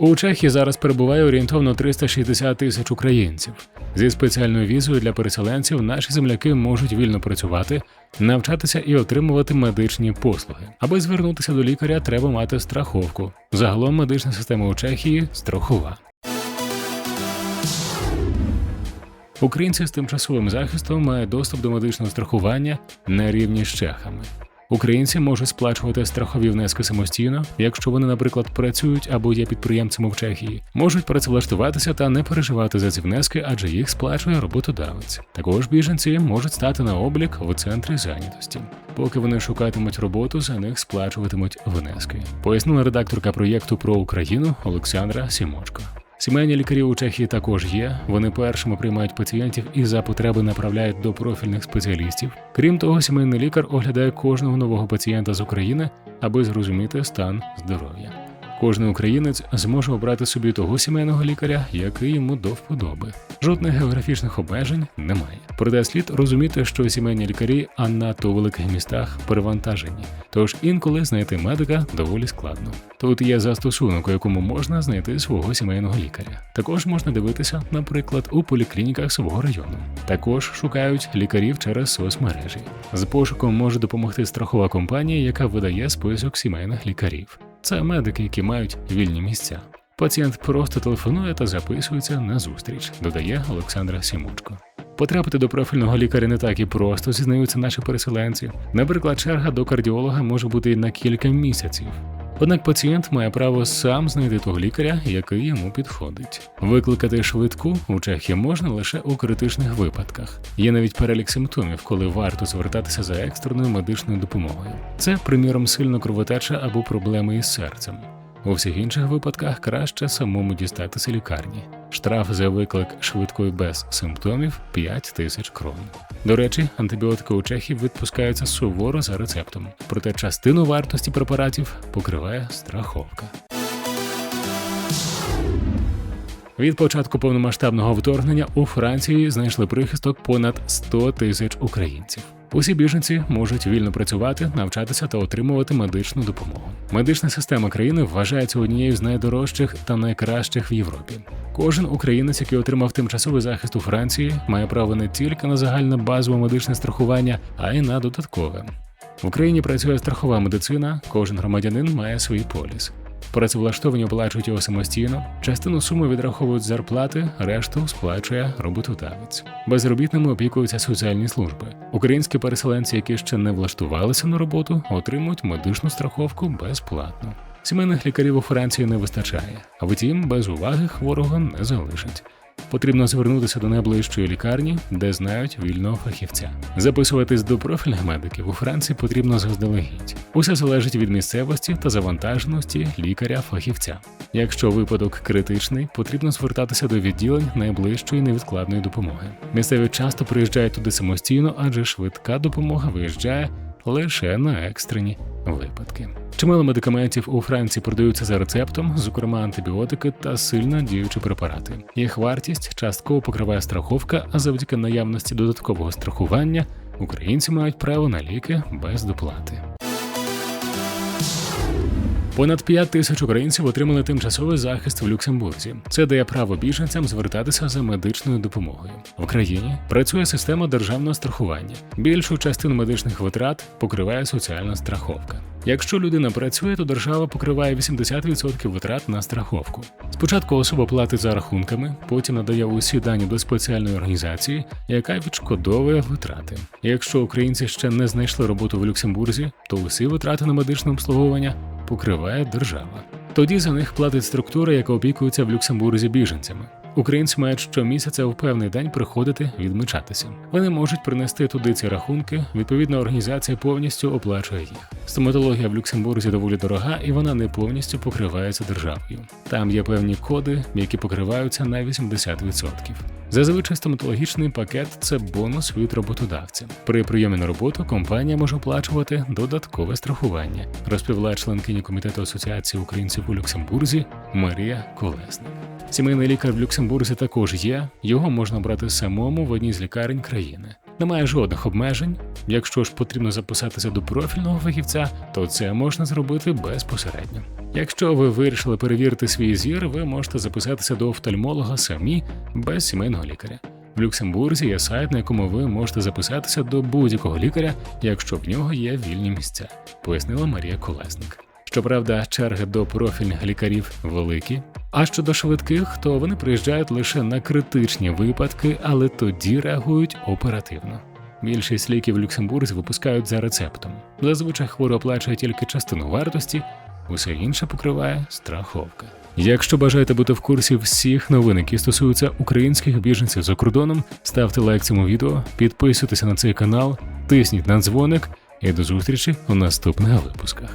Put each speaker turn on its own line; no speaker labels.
У Чехії зараз перебуває орієнтовно 360 тисяч українців. Зі спеціальною візою для переселенців наші земляки можуть вільно працювати, навчатися і отримувати медичні послуги. Аби звернутися до лікаря, треба мати страховку. Загалом медична система у Чехії страхова. Українці з тимчасовим захистом мають доступ до медичного страхування на рівні з чехами. Українці можуть сплачувати страхові внески самостійно, якщо вони, наприклад, працюють або є підприємцями в Чехії, можуть працевлаштуватися та не переживати за ці внески, адже їх сплачує роботодавець. Також біженці можуть стати на облік в центрі зайнятості. Поки вони шукатимуть роботу, за них сплачуватимуть внески. Пояснила редакторка проєкту про Україну Олександра Сімочко. Сімейні лікарі у Чехії також є. Вони першими приймають пацієнтів і за потреби направляють до профільних спеціалістів. Крім того, сімейний лікар оглядає кожного нового пацієнта з України, аби зрозуміти стан здоров'я. Кожен українець зможе обрати собі того сімейного лікаря, який йому до вподоби. Жодних географічних обмежень немає. Проте слід розуміти, що сімейні лікарі, а надто у великих містах перевантажені. Тож інколи знайти медика доволі складно. Тут є застосунок, у якому можна знайти свого сімейного лікаря. Також можна дивитися, наприклад, у поліклініках свого району. Також шукають лікарів через соцмережі. З пошуком може допомогти страхова компанія, яка видає список сімейних лікарів. Це медики, які мають вільні місця. Пацієнт просто телефонує та записується на зустріч, додає Олександра Сімучко. Потрапити до профільного лікаря не так і просто зізнаються наші переселенці. Наприклад, черга до кардіолога може бути на кілька місяців. Однак пацієнт має право сам знайти того лікаря, який йому підходить. Викликати швидку у Чехії можна лише у критичних випадках. Є навіть перелік симптомів, коли варто звертатися за екстреною медичною допомогою. Це, приміром, сильно кровотеча або проблеми із серцем. У всіх інших випадках краще самому дістатися лікарні. Штраф за виклик швидкої без симптомів 5 тисяч крон. До речі, антибіотики у Чехії відпускаються суворо за рецептом, проте частину вартості препаратів покриває страховка. Від початку повномасштабного вторгнення у Франції знайшли прихисток понад 100 тисяч українців. Усі біженці можуть вільно працювати, навчатися та отримувати медичну допомогу. Медична система країни вважається однією з найдорожчих та найкращих в Європі. Кожен українець, який отримав тимчасовий захист у Франції, має право не тільки на загальне базове медичне страхування, а й на додаткове. В Україні працює страхова медицина, кожен громадянин має свій поліс. Працевлаштовані оплачують його самостійно, частину суми відраховують з зарплати, решту сплачує роботодавець. Безробітними опікуються соціальні служби. Українські переселенці, які ще не влаштувалися на роботу, отримують медичну страховку безплатно. Сімейних лікарів у Франції не вистачає, а втім, без уваги хворого не залишить. Потрібно звернутися до найближчої лікарні, де знають вільного фахівця. Записуватись до профільних медиків у Франції потрібно заздалегідь. Усе залежить від місцевості та завантаженості лікаря-фахівця. Якщо випадок критичний, потрібно звертатися до відділень найближчої невідкладної допомоги. Місцеві часто приїжджають туди самостійно, адже швидка допомога виїжджає лише на екстрені випадки. Чимало медикаментів у Франції продаються за рецептом, зокрема антибіотики та сильно діючі препарати. Їх вартість частково покриває страховка, а завдяки наявності додаткового страхування українці мають право на ліки без доплати. Понад 5 тисяч українців отримали тимчасовий захист в Люксембурзі. Це дає право біженцям звертатися за медичною допомогою. В країні працює система державного страхування. Більшу частину медичних витрат покриває соціальна страховка. Якщо людина працює, то держава покриває 80% витрат на страховку. Спочатку особа платить за рахунками, потім надає усі дані до спеціальної організації, яка відшкодовує витрати. Якщо українці ще не знайшли роботу в Люксембурзі, то усі витрати на медичне обслуговування покриває держава. Тоді за них платить структура, яка опікується в Люксембурзі біженцями. Українці мають щомісяця в певний день приходити відмічатися. Вони можуть принести туди ці рахунки. Відповідна організація повністю оплачує їх. Стоматологія в Люксембурзі доволі дорога, і вона не повністю покривається державою. Там є певні коди, які покриваються на 80%. Зазвичай стоматологічний пакет це бонус від роботодавця. При прийомі на роботу компанія може оплачувати додаткове страхування, розповіла членкині комітету асоціації українців у Люксембурзі Марія Колесник. Сімейний лікар в Люксембурзі також є. Його можна брати самому в одній з лікарень країни. Немає жодних обмежень. Якщо ж потрібно записатися до профільного фахівця, то це можна зробити безпосередньо. Якщо ви вирішили перевірити свій зір, ви можете записатися до офтальмолога самі без сімейного лікаря. В Люксембурзі є сайт, на якому ви можете записатися до будь-якого лікаря, якщо в нього є вільні місця, пояснила Марія Колесник. Щоправда, черги до профільних лікарів великі. А щодо швидких, то вони приїжджають лише на критичні випадки, але тоді реагують оперативно. Більшість ліків Люксембурзі випускають за рецептом. Зазвичай хворий оплачує тільки частину вартості, усе інше покриває страховка. Якщо бажаєте бути в курсі всіх новин, які стосуються українських біженців за кордоном, ставте лайк цьому відео, підписуйтеся на цей канал, тисніть на дзвоник і до зустрічі у наступних випусках.